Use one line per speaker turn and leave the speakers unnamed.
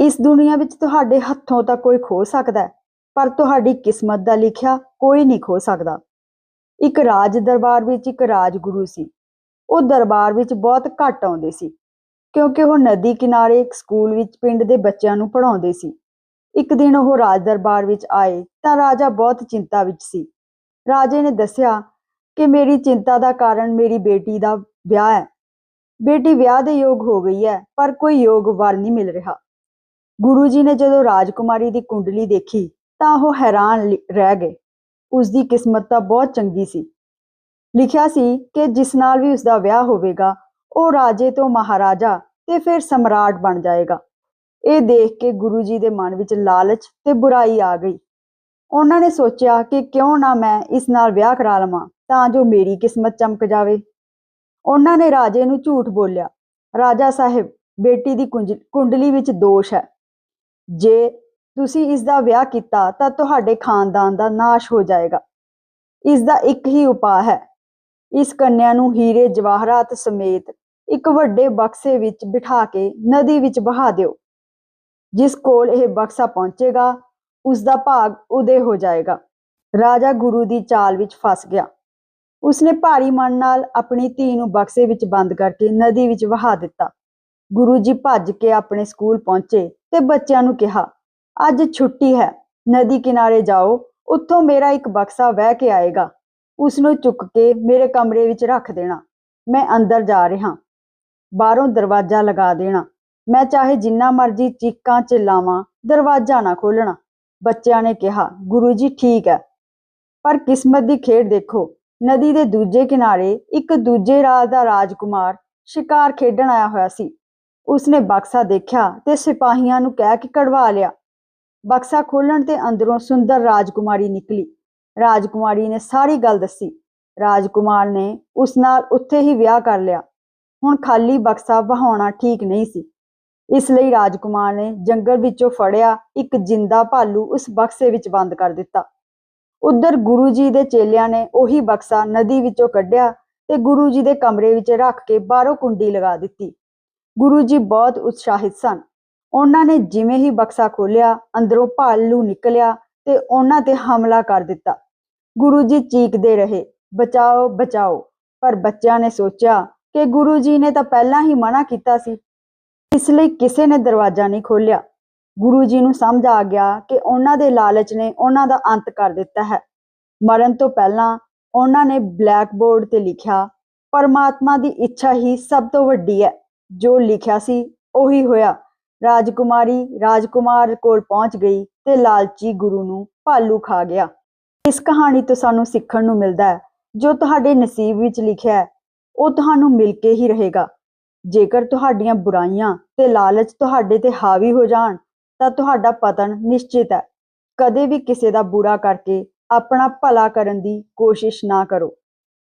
ਇਸ ਦੁਨੀਆ ਵਿੱਚ ਤੁਹਾਡੇ ਹੱਥੋਂ ਤਾਂ ਕੋਈ ਖੋ ਸਕਦਾ ਹੈ, ਪਰ ਤੁਹਾਡੀ ਕਿਸਮਤ ਦਾ ਲਿਖਿਆ ਕੋਈ ਨਹੀਂ ਖੋ ਸਕਦਾ। ਇੱਕ ਰਾਜ ਦਰਬਾਰ ਵਿੱਚ ਇੱਕ ਰਾਜਗੁਰੂ ਸੀ। ਉਹ ਦਰਬਾਰ ਵਿੱਚ ਬਹੁਤ ਘੱਟ ਆਉਂਦੇ ਸੀ, ਕਿਉਂਕਿ ਉਹ ਨਦੀ ਕਿਨਾਰੇ ਇੱਕ ਸਕੂਲ ਵਿੱਚ ਪਿੰਡ ਦੇ ਬੱਚਿਆਂ ਨੂੰ ਪੜ੍ਹਾਉਂਦੇ ਸੀ। ਇੱਕ ਦਿਨ ਉਹ ਰਾਜ ਦਰਬਾਰ ਵਿੱਚ ਆਏ ਤਾਂ ਰਾਜਾ ਬਹੁਤ ਚਿੰਤਾ ਵਿੱਚ ਸੀ। ਰਾਜੇ ਨੇ ਦੱਸਿਆ ਕਿ ਮੇਰੀ ਚਿੰਤਾ ਦਾ ਕਾਰਨ ਮੇਰੀ ਬੇਟੀ ਦਾ ਵਿਆਹ ਹੈ। ਬੇਟੀ ਵਿਆਹ ਦੇ ਯੋਗ ਹੋ ਗਈ ਹੈ, ਪਰ ਕੋਈ ਯੋਗ ਵਰ ਨਹੀਂ ਮਿਲ ਰਿਹਾ। ਗੁਰੂ ਜੀ ਨੇ ਜਦੋਂ ਰਾਜਕੁਮਾਰੀ ਦੀ ਕੁੰਡਲੀ ਦੇਖੀ ਤਾਂ ਉਹ ਹੈਰਾਨ ਰਹਿ ਗਏ। ਉਸ ਦੀ ਕਿਸਮਤ ਤਾਂ ਬਹੁਤ ਚੰਗੀ ਸੀ। ਲਿਖਿਆ ਸੀ ਕਿ ਜਿਸ ਨਾਲ ਵੀ ਉਸ ਦਾ ਵਿਆਹ ਹੋਵੇਗਾ, ਉਹ ਰਾਜੇ ਤੋਂ ਮਹਾਰਾਜਾ ਤੇ ਫਿਰ ਸਮਰਾਟ ਬਣ ਜਾਏਗਾ। ਇਹ ਦੇਖ ਕੇ ਗੁਰੂ ਜੀ ਦੇ ਮਨ ਵਿੱਚ ਲਾਲਚ ਤੇ ਬੁਰਾਈ ਆ ਗਈ। ਉਹਨਾਂ ਨੇ ਸੋਚਿਆ ਕਿ ਕਿਉਂ ਨਾ ਮੈਂ ਇਸ ਨਾਲ ਵਿਆਹ ਕਰਾ ਲਵਾਂ ਤਾਂ ਜੋ ਮੇਰੀ ਕਿਸਮਤ ਚਮਕ ਜਾਵੇ। ਉਹਨਾਂ ਨੇ ਰਾਜੇ ਨੂੰ ਝੂਠ ਬੋਲਿਆ। ਰਾਜਾ ਸਾਹਿਬ, ਬੇਟੀ ਦੀ ਕੁੰਜ- ਕੁੰਡਲੀ ਵਿੱਚ ਦੋਸ਼ ਹੈ। ਜੇ ਤੁਸੀਂ ਇਸ ਦਾ ਵਿਆਹ ਕੀਤਾ ਤਾਂ ਤੁਹਾਡੇ ਖਾਨਦਾਨ ਦਾ ਨਾਸ਼ ਹੋ ਜਾਏਗਾ। ਇਸ ਦਾ ਇੱਕ ਹੀ ਉਪਾਅ ਹੈ। ਇਸ ਕੰਨਿਆ ਨੂੰ ਹੀਰੇ ਜਵਾਹਰਾਤ ਸਮੇਤ ਇੱਕ ਵੱਡੇ ਬਕਸੇ ਵਿੱਚ ਬਿਠਾ ਕੇ ਨਦੀ ਵਿੱਚ ਬਹਾ ਦਿਓ। ਜਿਸ ਕੋਲ ਇਹ ਬਕਸਾ ਪਹੁੰਚੇਗਾ ਉਸ ਦਾ ਭਾਗ ਉਦੇ ਹੋ ਜਾਏਗਾ। ਰਾਜਾ ਗੁਰੂ ਦੀ ਚਾਲ ਵਿੱਚ ਫਸ ਗਿਆ। ਉਸਨੇ ਭਾਰੀ ਮਨ ਨਾਲ ਆਪਣੀ ਧੀ ਨੂੰ ਬਕਸੇ ਵਿੱਚ ਬੰਦ ਕਰਕੇ ਨਦੀ ਵਿੱਚ ਵਹਾ ਦਿੱਤਾ। ਗੁਰੂ ਜੀ ਭੱਜ ਕੇ ਆਪਣੇ ਸਕੂਲ ਪਹੁੰਚੇ ਤੇ ਬੱਚਿਆਂ ਨੂੰ ਕਿਹਾ, ਅੱਜ ਛੁੱਟੀ ਹੈ, ਨਦੀ ਕਿਨਾਰੇ ਜਾਓ, ਉੱਥੋਂ ਮੇਰਾ ਇੱਕ ਬਕਸਾ ਵਹਿ ਕੇ ਆਏਗਾ। ਉਸ ਨੂੰ ਚੁੱਕ ਕੇ ਮੇਰੇ ਕਮਰੇ ਵਿੱਚ ਰੱਖ ਦੇਣਾ। ਮੈਂ ਅੰਦਰ ਜਾ ਰਿਹਾ। ਬਾਹਰੋਂ ਦਰਵਾਜ਼ਾ ਲਗਾ ਦੇਣਾ। ਮੈਂ ਚਾਹੇ ਜਿੰਨਾ ਮਰਜ਼ੀ ਚੀਕਾਂ ਚਿੱਲਾਵਾਂ, ਦਰਵਾਜ਼ਾ ਨਾ ਖੋਲਣਾ ਬੱਚਿਆਂ ਨੇ ਕਿਹਾ, ਗੁਰੂ ਜੀ, ਠੀਕ ਹੈ। ਪਰ ਕਿਸਮਤ ਦੀ ਖੇਡ ਦੇਖੋ। ਨਦੀ ਦੇ ਦੂਜੇ ਕਿਨਾਰੇ ਇੱਕ ਦੂਜੇ ਰਾਜ ਦਾ ਰਾਜਕੁਮਾਰ ਸ਼ਿਕਾਰ ਖੇਡਣ ਆਇਆ ਹੋਇਆ ਸੀ। ਉਸਨੇ ਬਕਸਾ ਦੇਖਿਆ ਤੇ ਸਿਪਾਹੀਆਂ ਨੂੰ ਕਹਿ ਕੇ ਕਢਵਾ ਲਿਆ। ਬਕਸਾ ਖੋਲਣ ਤੇ ਅੰਦਰੋਂ ਸੁੰਦਰ ਰਾਜਕੁਮਾਰੀ ਨਿਕਲੀ। ਰਾਜਕੁਮਾਰੀ ਨੇ ਸਾਰੀ ਗੱਲ ਦੱਸੀ। ਰਾਜਕੁਮਾਰ ਨੇ ਉਸ ਨਾਲ ਉੱਥੇ ਹੀ ਵਿਆਹ ਕਰ ਲਿਆ। ਹੁਣ ਖਾਲੀ ਬਕਸਾ ਵਹਾਉਣਾ ਠੀਕ ਨਹੀਂ ਸੀ। ਇਸ ਲਈ ਰਾਜਕੁਮਾਰ ਨੇ ਜੰਗਲ ਵਿੱਚੋਂ ਫੜਿਆ ਇੱਕ ਜਿੰਦਾ ਭਾਲੂ ਉਸ ਬਕਸੇ ਵਿੱਚ ਬੰਦ ਕਰ ਦਿੱਤਾ। ਉਧਰ ਗੁਰੂ ਜੀ ਦੇ ਚੇਲਿਆਂ ਨੇ ਉਹੀ ਬਕਸਾ ਨਦੀ ਵਿੱਚੋਂ ਕੱਢਿਆ ਤੇ ਗੁਰੂ ਜੀ ਦੇ ਕਮਰੇ ਵਿੱਚ ਰੱਖ ਕੇ ਬਾਹਰੋਂ ਕੁੰਡੀ ਲਗਾ ਦਿੱਤੀ। ਗੁਰੂ ਜੀ ਬਹੁਤ ਉਤਸ਼ਾਹਿਤ ਸਨ। ਉਹਨਾਂ ਨੇ ਜਿਵੇਂ ਹੀ ਬਕਸਾ ਖੋਲ੍ਹਿਆ, ਅੰਦਰੋਂ ਭਾਲੂ ਨਿਕਲਿਆ ਤੇ ਉਹਨਾਂ ਤੇ ਹਮਲਾ ਕਰ ਦਿੱਤਾ। ਗੁਰੂ ਜੀ ਚੀਕਦੇ ਰਹੇ, ਬਚਾਓ ਬਚਾਓ। ਪਰ ਬੱਚਿਆਂ ਨੇ ਸੋਚਿਆ ਕਿ ਗੁਰੂ ਜੀ ਨੇ ਤਾਂ ਪਹਿਲਾਂ ਹੀ ਮਨਾ ਕੀਤਾ ਸੀ। ਇਸ ਲਈ ਕਿਸੇ ਨੇ ਦਰਵਾਜ਼ਾ ਨਹੀਂ ਖੋਲ੍ਹਿਆ। ਗੁਰੂ ਜੀ ਨੂੰ ਸਮਝ ਆ ਗਿਆ ਕਿ ਉਹਨਾਂ ਦੇ ਲਾਲਚ ਨੇ ਉਹਨਾਂ ਦਾ ਅੰਤ ਕਰ ਦਿੱਤਾ ਹੈ। ਮਰਨ ਤੋਂ ਪਹਿਲਾਂ ਉਹਨਾਂ ਨੇ ਬਲੈਕ ਬੋਰਡ ਤੇ ਲਿਖਿਆ, ਪਰਮਾਤਮਾ ਦੀ ਇੱਛਾ ਹੀ ਸਭ ਤੋਂ ਵੱਡੀ ਹੈ। ਜੋ ਲਿਖਿਆ ਸੀ, ਉਹੀ ਹੋਇਆ। ਰਾਜਕੁਮਾਰੀ ਰਾਜਕੁਮਾਰ ਕੋਲ ਪਹੁੰਚ ਗਈ ਤੇ ਲਾਲਚੀ ਗੁਰੂ ਨੂੰ ਭਾਲੂ ਖਾ ਗਿਆ। ਇਸ ਕਹਾਣੀ ਤੋਂ ਸਾਨੂੰ ਸਿੱਖਣ ਨੂੰ ਮਿਲਦਾ ਹੈ, ਜੋ ਤੁਹਾਡੇ ਨਸੀਬ ਵਿੱਚ ਲਿਖਿਆ ਹੈ, ਉਹ ਤੁਹਾਨੂੰ ਮਿਲ ਕੇ ਹੀ ਰਹੇਗਾ। ਜੇਕਰ ਤੁਹਾਡੀਆਂ ਬੁਰਾਈਆਂ ਤੇ ਲਾਲਚ ਤੁਹਾਡੇ ਤੇ ਹਾਵੀ ਹੋ ਜਾਣ, ਤਾਂ ਤੁਹਾਡਾ ਪਤਨ ਨਿਸ਼ਚਿਤ ਹੈ। ਕਦੇ ਵੀ ਕਿਸੇ ਦਾ ਬੁਰਾ ਕਰਕੇ ਆਪਣਾ ਭਲਾ ਕਰਨ ਦੀ ਕੋਸ਼ਿਸ਼ ਨਾ ਕਰੋ।